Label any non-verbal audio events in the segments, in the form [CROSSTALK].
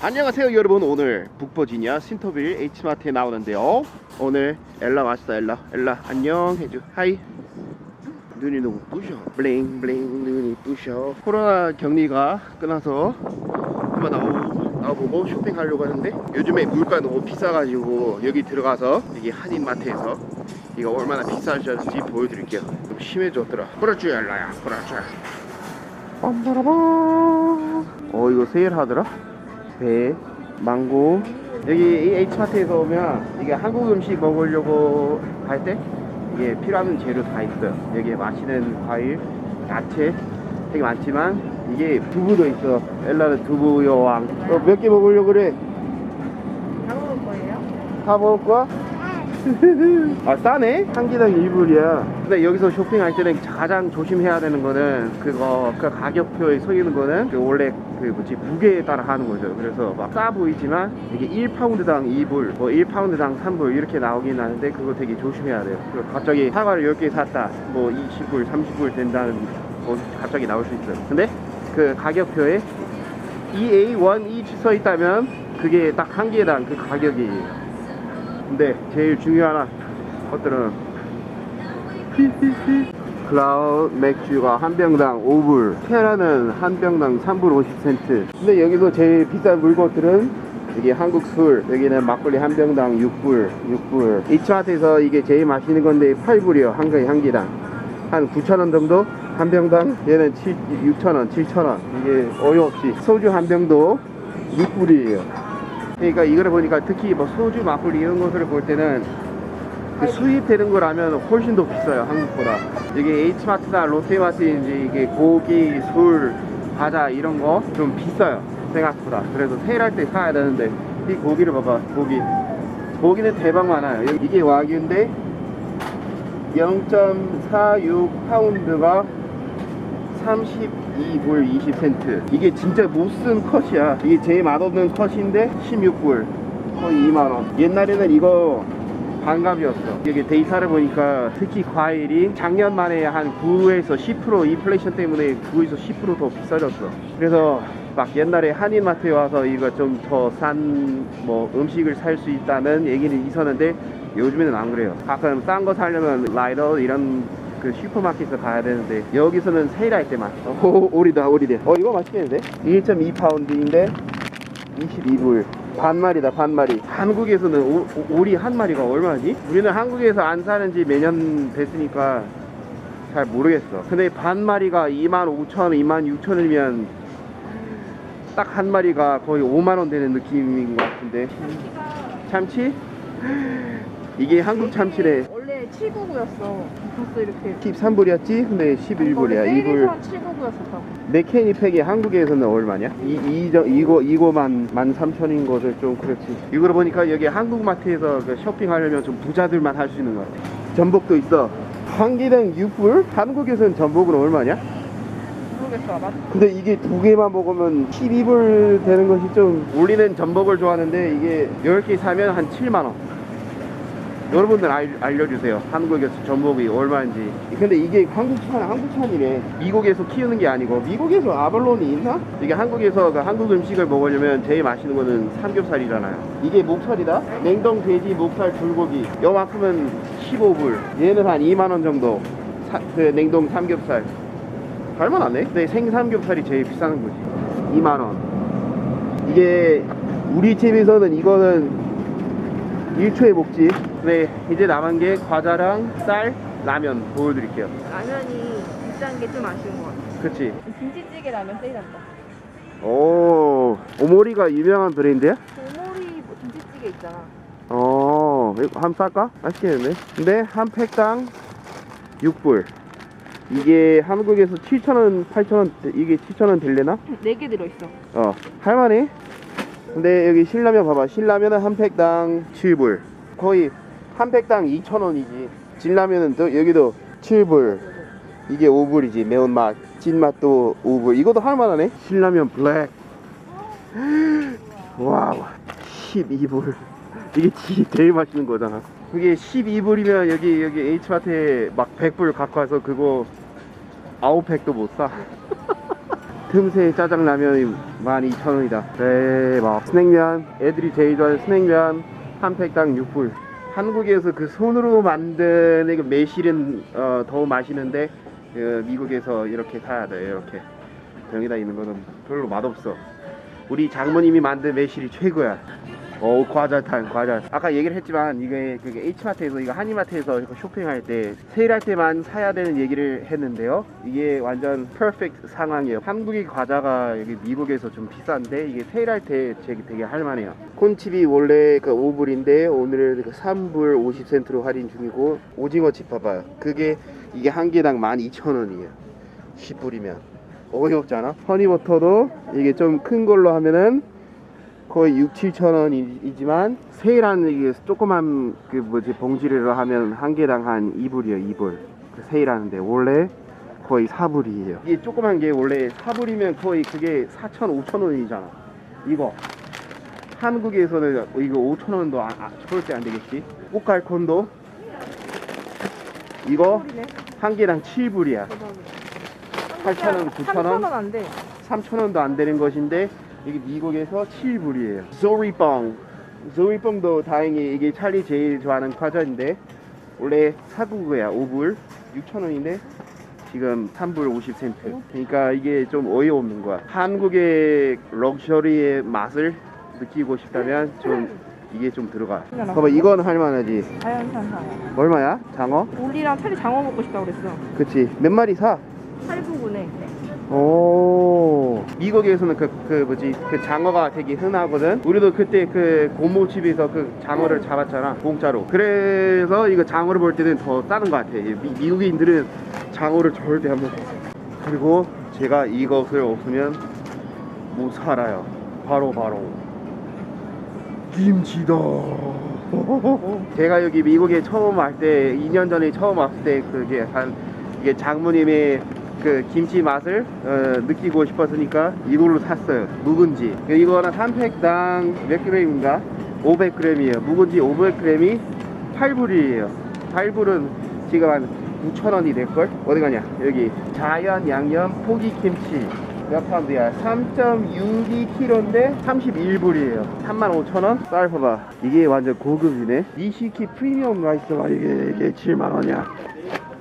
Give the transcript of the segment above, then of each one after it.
안녕하세요 여러분. 오늘 북버지니아 신터빌 H마트에 나오는데요. 오늘 엘라 왔어 엘라. 엘라 안녕. 해줘 하이. 눈이 너무 부셔. 블링 블링 눈이 부셔. 코로나 격리가 끝나서 한번 나오, 나와보고 쇼핑하려고 하는데 요즘에 물가 너무 비싸가지고 여기 들어가서 여기 한인마트에서 이거 얼마나 비싸지 보여드릴게요. 좀 심해졌더라. 그렇지 엘라야. 그렇지 빰바라밤. 어 이거 세일하더라 배, 망고 여기 이 H마트에서 오면 이게 한국 음식 먹으려고 할 때 이게 필요한 재료 다 있어요 여기에 맛있는 과일, 야채 되게 많지만 이게 두부도 있어 엘라는 두부 여왕 어, 몇개 먹으려고 그래? 다 먹을 거예요? 다 먹을 거야? 아 싸네? 한 개당 1불이야. 근데 여기서 쇼핑할 때는 가장 조심해야 되는 거는 그거 그 가격표에 서 있는 거는 그 원래 그 뭐지 무게에 따라 하는 거죠. 그래서 막 싸 보이지만 이게 1파운드당 2불 뭐 1파운드당 3불 이렇게 나오긴 하는데 그거 되게 조심해야 돼요. 갑자기 사과를 10개 샀다. 뭐 20불 30불 된다는 뭐 갑자기 나올 수 있어요. 근데 그 가격표에 EA1 each 써 있다면 그게 딱 한 개당 그 가격이에요 근데 제일 중요한 것들은 클라우드 맥주가 한 병당 5불 테라는 한 병당 3불 50센트. 근데 여기서 제일 비싼 물건들은 이게 한국 술 여기는 막걸리 한 병당 6불 6불. 이 차트에서 이게 제일 맛있는 건데 8불이요 한한 개당. 한 9,000원 정도? 한 병당? 얘는 7, 6,000원 7,000원. 이게 어이없이 소주 한 병도 6불이에요 그러니까 이거를 보니까 특히 뭐 소주, 막걸리 이런 것을 볼 때는 그 수입되는 거라면 훨씬 더 비싸요 한국보다. 이게 H마트나 롯데마트인지 이게 고기, 술, 과자 이런 거 좀 비싸요 생각보다. 그래서 세일할 때 사야 되는데 이 고기를 봐봐 고기. 고기는 대박 많아요. 이게 와규인데 0.46 파운드가 32불 20센트. 이게 진짜 못 쓴 컷이야. 이게 제일 맛없는 컷인데 16불. 거의 2만원. 옛날에는 이거 반값이었어. 이게 데이터를 보니까 특히 과일이 작년 만에 한 9에서 10% 인플레이션 때문에 9에서 10%더 비싸졌어. 그래서 막 옛날에 한인마트에 와서 이거 좀 더 싼 뭐 음식을 살 수 있다는 얘기는 있었는데 요즘에는 안 그래요. 가끔 싼 거 사려면 라이더 이런 그 슈퍼마켓에 가야 되는데 여기서는 세일할 때만. 오, 오리다 오리대. 어 이거 맛있겠는데? 1.2파운드인데 22불. 반마리다 반마리. 한국에서는 오, 오- 오리 한 마리가 얼마지? 우리는 한국에서 안 사는 지몇년 됐으니까 잘 모르겠어. 근데 반마리가 25,000원 26,000원이면 딱 한 마리가 거의 5만원 되는 느낌인 것 같은데. 참치? 이게 한국 참치래. 원래 799였어. 벌써 이렇게. 13불이었지? 근데 11불이야 2불 799였었다고. 네 캔이 팩이 한국에서는 얼마냐? 이, 이, 저, 이거, 이거만 13,000인 것을 좀 그렇지. 이걸 보니까 여기 한국마트에서 그 쇼핑하려면 좀 부자들만 할 수 있는 것 같아. 전복도 있어. 한 개당 6불? 한국에서는 전복은 얼마냐? 모르겠어. 맞 근데 이게 두 개만 먹으면 12불 되는 것이 좀. 우리는 전복을 좋아하는데 이게 10개 사면 한 7만원. 여러분들 알, 알려주세요. 한국에서 전복이 얼마인지. 근데 이게 한국산, 한국산이래. 미국에서 키우는 게 아니고, 미국에서 아발론이 있나? 이게 한국에서 그 한국 음식을 먹으려면 제일 맛있는 거는 삼겹살이잖아요. 이게 목살이다? 냉동 돼지, 목살, 불고기. 요만큼은 15불. 얘는 한 2만원 정도. 사- 그 냉동 삼겹살. 할만하네? 근데 생삼겹살이 제일 비싼 거지. 2만원. 이게, 우리 집에서는 이거는 1초에 먹지. 네, 이제 남은 게 과자랑 쌀, 라면 보여드릴게요. 라면이 비싼 게 좀 아쉬운 것 같아. 그치? 김치찌개 라면 세일한다. 오, 오모리가 유명한 브랜드야? 오모리 뭐 김치찌개 있잖아. 어, 이거 한번 살까? 맛있겠는데? 근데 한 팩당 6불. 이게 한국에서 7,000원, 8,000원, 이게 7,000원 될래나? 4개 들어있어. 어, 할만해. 근데 여기 신라면 봐봐. 신라면은 한 팩당 7불. 거의 한 팩당 2,000원이지. 진라면은 또 여기도 7불. 이게 5불이지. 매운맛. 찐맛도 5불. 이것도 할만하네. 신라면 블랙. [GASPS] 와우. 12불. 이게 제일 맛있는 거잖아. 그게 12불이면 여기 여기 H마트에 막 100불 갖고 와서 그거 아홉 팩도 못 사. 틈새 짜장라면이 12,000원이다. 대박 스낵면 애들이 제일 좋아하는 스낵면 한 팩당 6불. 한국에서 그 손으로 만든 그 매실은 어, 더 맛있는데 그 미국에서 이렇게 사야 돼 이렇게. 병에다 있는 거는 별로 맛없어. 우리 장모님이 만든 매실이 최고야 어 과자탄 과자. 아까 얘기를 했지만 이게 그게 H마트에서 이거 한이마트에서 이거 쇼핑할 때 세일할 때만 사야 되는 얘기를 했는데요. 이게 완전 퍼펙트 상황이에요. 한국의 과자가 여기 미국에서 좀 비싼데 이게 세일할 때 되게, 할만해요. 콘칩이 원래 그 5불인데 오늘은 그 3불 50센트로 할인 중이고 오징어칩 봐봐요. 그게 이게 한 개당 12,000원이에요. 10불이면. 어이없잖아? 허니버터도 이게 좀 큰 걸로 하면은 거의 6, 7천 원이지만 세일하는 이게 조그만 그 뭐지 봉지를 하면 한 개당 한 2불이요 2불. 그 세일하는데. 원래 거의 4불이에요. 이게 조그만 게 원래 4불이면 거의 그게 4천 5천 원이잖아. 이거. 한국에서는 이거 5천 원도 아, 아, 절대 안 되겠지? 꽃갈콘도? 이거 한 개당 7불이야. 8,000원, 9,000원? 3,000원 안 돼. 3,000원도 안 되는 것인데 이게 미국에서 7불이에요. 조리뻥. 조리뻥도 다행히 이게 찰리 제일 좋아하는 과자인데 원래 사구구야 5불 6,000원인데 지금 3불 50센트. 그러니까 이게 좀 어이없는 거야. 한국의 럭셔리의 맛을 느끼고 싶다면 좀 이게 좀 들어가. 봐봐 이건 할만하지. 자연산사야. 얼마야? 장어? 우리랑 차리 장어 먹고 싶다고 그랬어. 그치. 몇 마리 사? 8부분에. 오. 미국에서는 그, 그 뭐지? 그 장어가 되게 흔하거든? 우리도 그때 그 고모집에서 그 장어를 잡았잖아 공짜로. 그래서 이거 장어를 볼 때는 더 싸는 것 같아. 미, 미국인들은 장어를 절대 안 먹어. 그리고 제가 이것을 없으면 못 살아요. 바로 바로. 김치다. 제가 여기 미국에 처음 할때 2년 전에 처음 왔을 때 그게 한 이게 장모님의 그 김치 맛을 어, 느끼고 싶었으니까 이걸로 샀어요. 묵은지. 이거는 한 팩당 몇 그램인가? 500g이에요. 묵은지 500g이 8불이에요. 8불은 지금 한 9,000원이 될걸? 어디 가냐? 여기. 자연 양념 포기 김치. 몇 파운드야? 3.62kg인데 31불이에요. 35,000원? 쌀 봐봐. 이게 완전 고급이네. 니시키 프리미엄 라이스가 이게 이게 7만원이야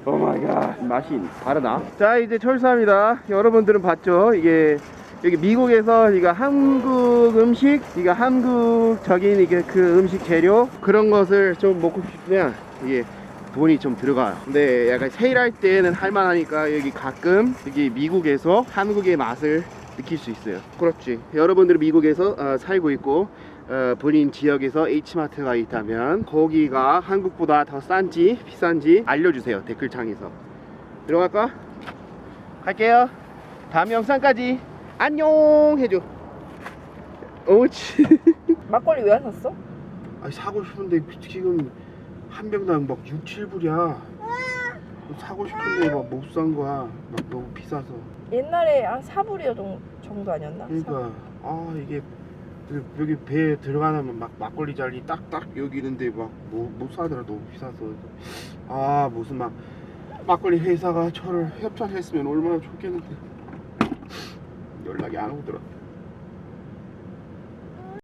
오 마이 갓 맛이 다르다 자 이제 철수합니다. 여러분들은 봤죠? 이게 여기 미국에서 이거 한국 음식 이거 한국적인 이게 그 음식 재료 그런 것을 좀 먹고 싶으면 이게 돈이 좀 들어가요. 근데 약간 세일할 때는 할만하니까 여기 가끔 여기 미국에서 한국의 맛을 느낄 수 있어요. 그렇지. 여러분들은 미국에서 어, 살고 있고 어, 본인 지역에서 H마트가 있다면 거기가 한국보다 더 싼지 비싼지 알려주세요 댓글창에서. 들어갈까? 갈게요. 다음 영상까지. 안녕! 해줘. 옳지 [LAUGHS] 막걸리 왜 안 샀어? 아니 사고 싶은데 지금 한 병당 막 6, 7불이야. 사고 싶은데 막 못 산 거야. 막 너무 비싸서. 옛날에 한 4불이어 정도 아니었나? 그러니까. 아 이게 그 여기 배에 들어가면 막 막걸리 잔이 딱딱 여기 있는데 막못 사더라. 너무 비싸서. 아 무슨 막 막걸리 회사가 저를 협찬했으면 얼마나 좋겠는데. 연락이 안 오더라